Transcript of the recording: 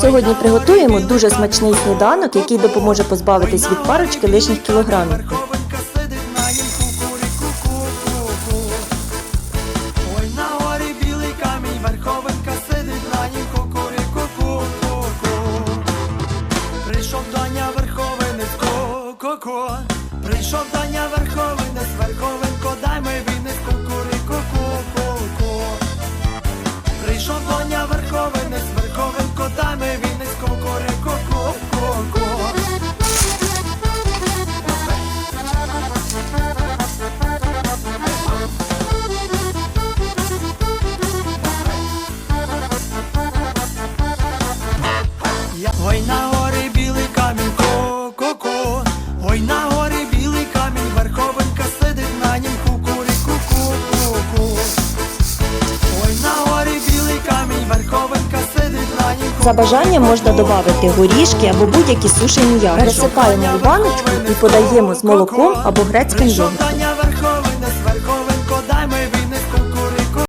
Сьогодні приготуємо дуже смачний сніданок, який допоможе позбавитись від парочки лишніх кілограмів. Верховинка сидить на нім кукуріку ку-ку-ку. Ой, Ой на горі білий камінь, ко-ко-ко Ой на горі білий камінь, верховинка сидить на нім кукуріку ку-ку-ку Ой на горі білий камінь, верховинка сидить на нім За бажанням можна додати горішки або будь-які сушені ягоди. Пересипаємо у баночку і подаємо з молоком або грецьким йогуртом.